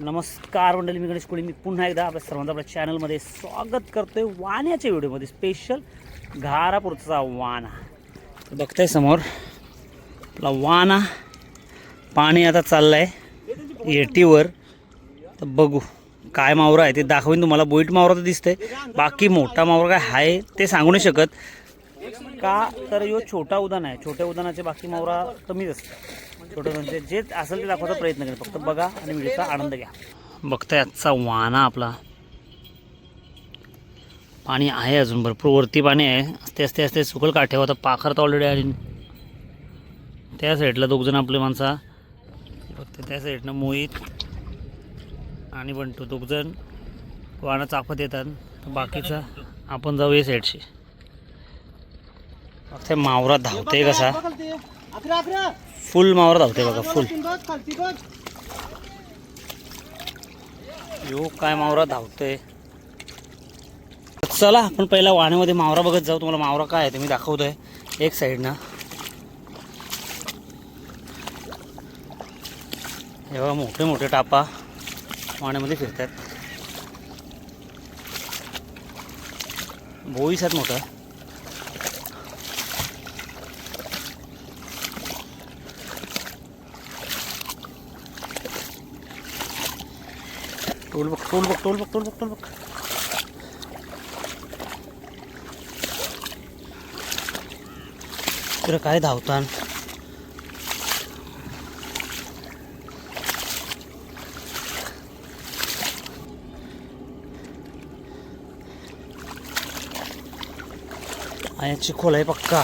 नमस्कार मंडळी मी गणेश कोळी. मी पुन्हा एकदा आपल्या सर्वांचं आपल्या चॅनलमध्ये स्वागत करतोय वाण्याच्या व्हिडिओमध्ये. स्पेशल घारापूरचा वाणा. बघताय समोर आपला वाणा पाणी आता चाललं आहे येटीवर. तर बघू काय मावरा आहे ते दाखवीन तुम्हाला. बोईट मावरा तर दिसतंय. बाकी मोठा मावरा काय आहे ते सांगू नाही शकत. का? तर यो छोटा उदान आहे. छोट्या उदानाचे बाकी मावरा कमीच असतात. छोट्या म्हणजे जे असेल ते दाखवायचा प्रयत्न करेल फक्त बघा आणि व्हिडिओचा आनंद घ्या. बघताय आजचा वाना आपला. पाणी आहे अजून भरपूर वरती पाणी आहे. असते असते असते सुकल काठे होता पाखर तर ऑलरेडी आणि त्या साईडला दोघजण आपले माणसा. फक्त त्या साईडनं मोहित आणि बंटू. दोघजण वाणा चाफत येतात. तर बाकीचा आपण जाऊ या साईडशी फक्त मावरा धावते कसा. फुल मावरा धावते बघा फुल. यो काय मावरा धावतोय. चला आपण पहिला वाण्यामध्ये मावरा बघत जाऊ. तुम्हाला मावरा काय आहे ते मी दाखवतोय. एक साईडनं. हे बघा मोठे मोठे टापा वाण्यामध्ये फिरतात. भोईस आहेत मोठा. टोल बघ टोल बघ टोल बघ टोल बघ टोल बघ तुला काय धावतान? याची खोल आहे पक्का.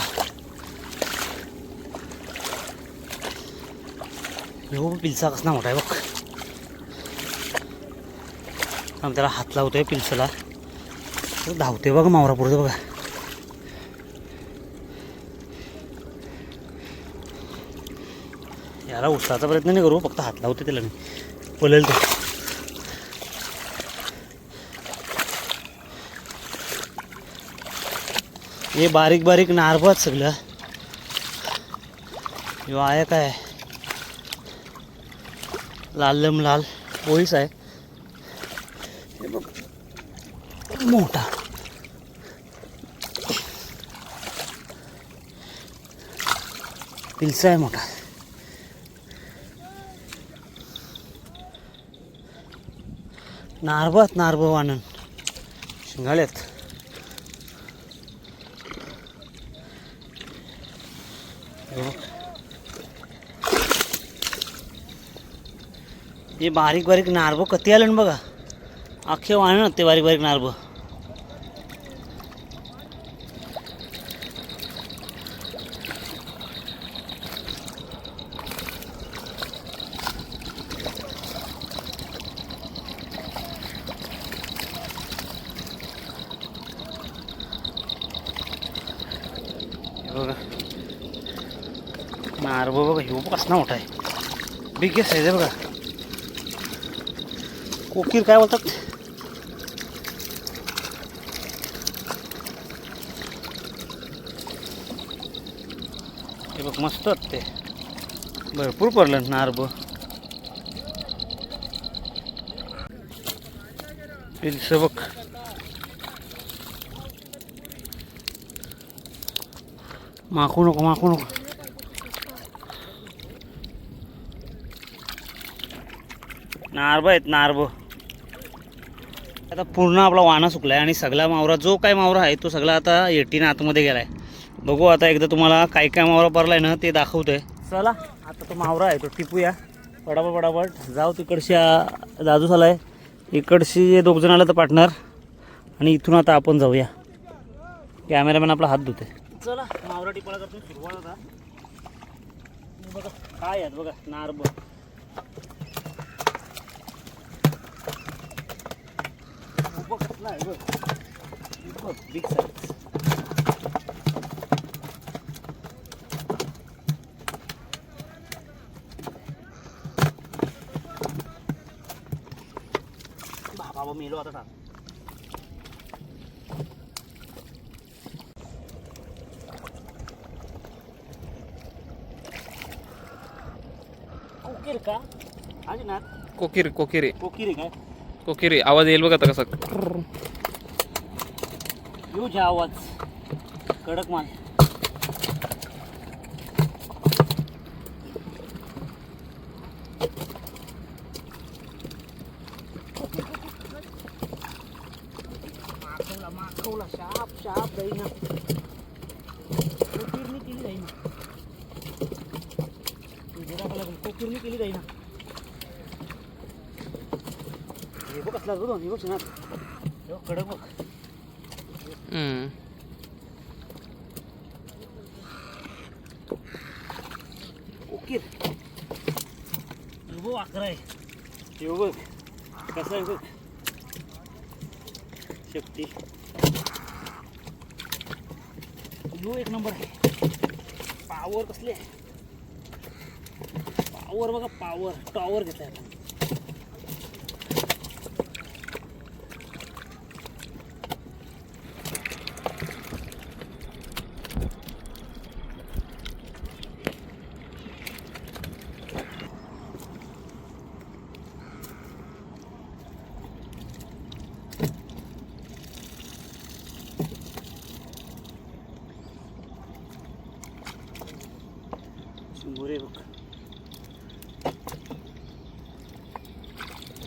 हो पिलचा कसला मोठा आहे बघ. आम्ही त्याला हात लावतोय आहे तो धावते बघा मावरा बघा. याला उचलाचा प्रयत्न नाही करू फक्त हात लावते त्याला. मी पलेल तो. हे बारीक बारीक नारबत सगळं. ह्यो आहे काय? लाल लम लाल. पोळीस आहे हे बघ मोठा पिलसा आहे मोठा नारबात नारब वाणन शिंगाळ्यात हे बारीक बारीक नारबं कधी आलं ना बघा अख्खे वाणन ते बारीक बारीक नारबं हे बघा नारबं बघा ह्यो कसला मोठा आहे. बिगेस्ट साईज आहे बघा. कोकीर काय बोलतात? हे बघ मस्त ते. भरपूर पडलं नारब. पिल्स बघ. माखू नको माखू नको. नारब आहेत नारब आता पूर्ण आपला वाना सुकला आहे आणि सगळा मावरा जो काय मावरा आहे तो सगळा आता एटीनं आतमध्ये गेला आहे बघू आता एकदा तुम्हाला काय काय मावरा पडला आहे ना ते दाखवतोय. चला आता तो मावरा आहे तो टिपूया. पडापट पडापट जाऊ तिकडशी दादूस आला आहे. इकडशी दोघ जण आलं तर पार्टनर. आणि इथून आता आपण जाऊया. कॅमेरामॅन आपला हात धुते चला मावरा टिपाला करतो सुरुवात आता. बघा काय आहेत बघा नारब बघ कसला आहे बघ बघ बिग साईज बाबा मेलो आता टाक कोकीर का आजीनाथ कोकिरी कोकिरी कोकिरी काय रे आवाज येईल बघा आता कसा. येऊ घ्या आवाज. कडक माल. माखवला माखवला शाप शाप जाईना कोकिरणी केली जाईना. विजयाला लागेल कोकिरणी केली जाईना हे बघ कसला बघ हे बघ ना. बघ, कडक बघ. हम्म. ओके. बघ अकरा आहे. हे बघ. कसं आहे बघ. शक्ती यो एक नंबर आहे. पावर कसले आहे? पावर बघा पावर टॉवर घेतलाय आपण.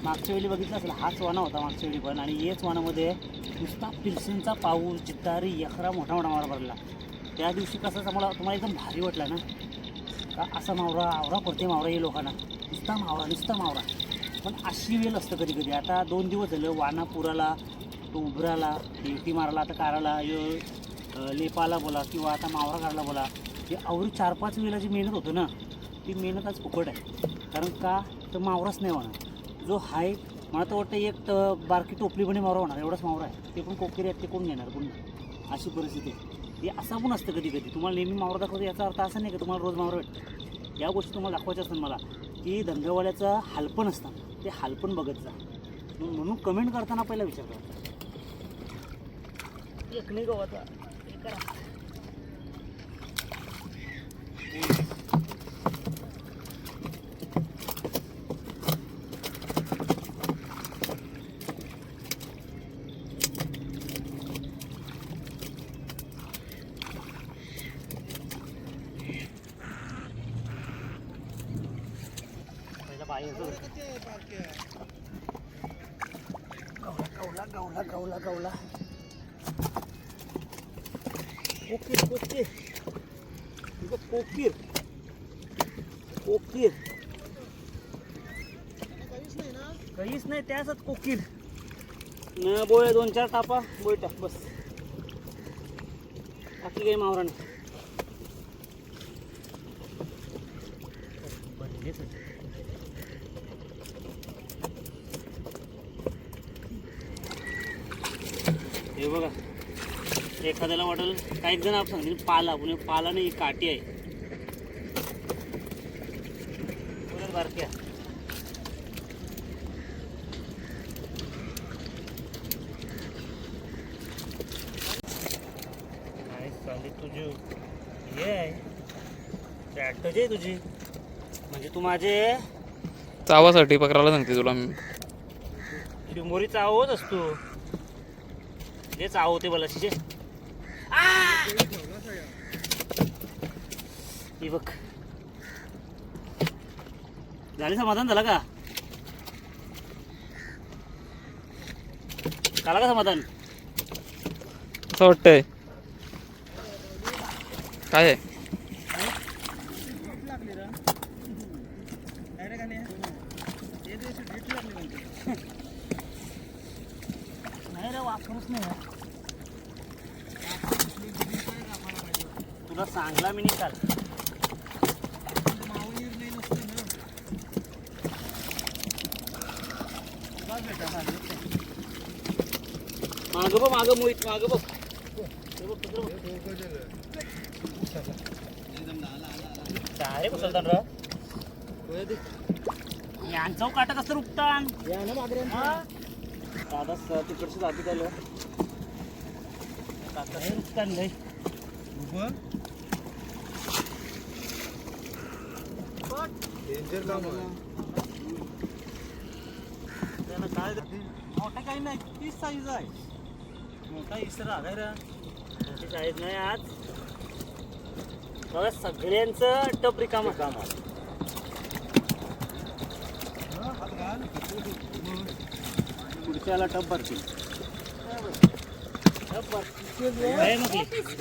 मागच्या वेळी बघितलं असेल हाच वाणा होता मागच्या वेळी पण. आणि हेच वाणामध्ये नुसता पिल्सनचा पाऊस जितारी यखरा मोठा मोठा मावरा भरला त्या दिवशी कसं मला तुम्हाला एकदम भारी वाटला ना? का असा मावरा आवरा पडते मावरा ये लोकांना. नुसता मावरा नुसता मावरा पण अशी वेळ असतं कधी कधी आता दोन दिवस झालं वाना पुराला तो उभराला हेटी माराला आता काराला यो लेपाला बोला किंवा आता मावरा काढला बोला. हे आवरी चार पाच वेळेला जी मेहनत होतं ना ती मेहनत आज फुकट आहे. कारण का? तर मावराच नाही होणार. जो हाय मला तर वाटतं एक तर बारकी टोपली पण मावरा होणार एवढाच मावरा आहे. ते पण कोकेरी आहेत ते कोण घेणार कोण नाही. अशी परिस्थिती आहे. हे असा पण असतं कधी कधी तुम्हाला नेहमी मावरा दाखवतो याचा अर्थ असा नाही का तुम्हाला रोज मावरा भेटतं या गोष्टी तुम्हाला दाखवायच्या असतात मला की धंदेवाल्याचं हालपण असतं ते हालपण बघत जा. मग म्हणून कमेंट करताना पहिला विचार करा. एक नाही गव्हाचा गवला गवला गवला गवला कोकीर कोकीर. तुझं कोकीर. कोकीर. काहीच नाही त्याच कोकीर. न बोळे दोन चार टापा बोळ टाक बस. बाकी काही मावरा नाही भरलेच आहे. हे बघा एखाद्याला वाटेल काही जण आपण सांगतील पाला पण पाला नाही काठी आहे. बारक्या. काय चालेल तुझी हे आहे. स्ट्रॅटजी आहे तुझी. म्हणजे तू माझे चावासाठी पकडायला सांगते तुला मी. शिंगोरी चावत असतो. जे चावते मला शिजे ही बघ. झाले समाधान झाला का? झाला का समाधान? असं वाटतंय. काय आहे? नाही रे वापरूच नाही. तुला सांगला मी निकाल. माग बघ माग मोहित माग बघ. अरे बघ, राव यांचा चारे असतं रा यांचं काटा कसं रुपतान दादा स- तिकडचं जाती झालं हे रुपतान लय मोठा काही नाही किती साईज आहे. मोठा इसरा काय रे. मोठी साईज नाही आज. बघा सगळ्यांचं टप रिकाम. काम पुढच्याला टप भरतील टप भरतील आहे मग ही.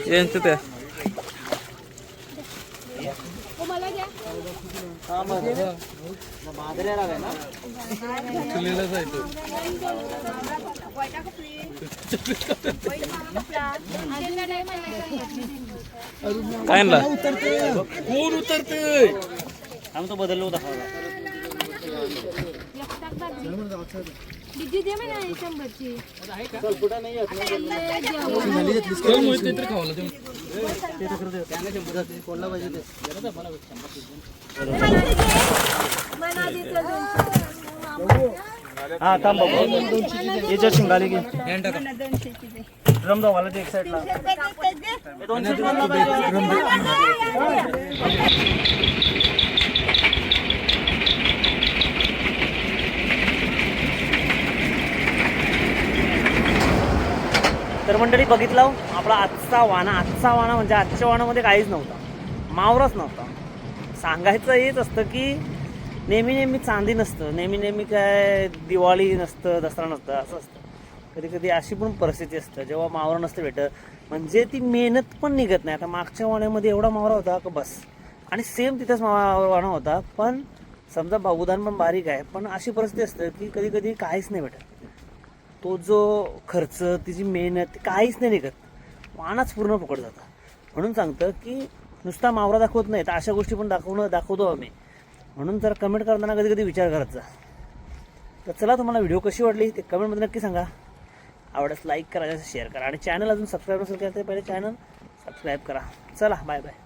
यांचं त्या काय आणला? आम्ही तो बदललो होता. दिदी दे म्हणा शंभरची. हा थांब बघू याच्यात शिंगाली की ड्रम जाऊ मला ते एक साईडला दोनशे तर मंडळी बघितलं हो, आपला आजचा वाणा आजचा वाणा म्हणजे आजच्या वाणामध्ये काहीच नव्हता. मावरच नव्हता. सांगायचं हेच असतं की नेहमी नेहमी चांदी नसतं नेहमी नेहमी काय दिवाळी नसतं दसरा नसतं असं असतं. कधी कधी अशी पण परिस्थिती असतं जेव्हा मावरा नसतं भेटत म्हणजे ती मेहनत पण निघत नाही. आता मागच्या वाण्यामध्ये एवढा मावरा होता का बस. आणि सेम तिथंच मा- वाणा होता पण समजा बाबुदान पण बारीक आहे पण अशी परिस्थिती असतं की कधी कधी काहीच नाही भेटत. तो जो खर्च तिची मेहनत ती काहीच नाही निघत. वाणाच पूर्ण फुकट जातं. म्हणून सांगतं की नुसता मावरा दाखवत नाही तर अशा गोष्टी पण दाखवणं दाखवतो आम्ही. म्हणून जर कमेंट करताना कधी कधी विचार करत जा. तर चला तुम्हाला व्हिडिओ कशी वाटली ते कमेंटमध्ये नक्की सांगा. आवडल्यास लाईक करा शेअर करा. आणि चॅनल अजून सबस्क्राईब नसेल केलं तर पहिले चॅनल सबस्क्राईब करा. चला बाय बाय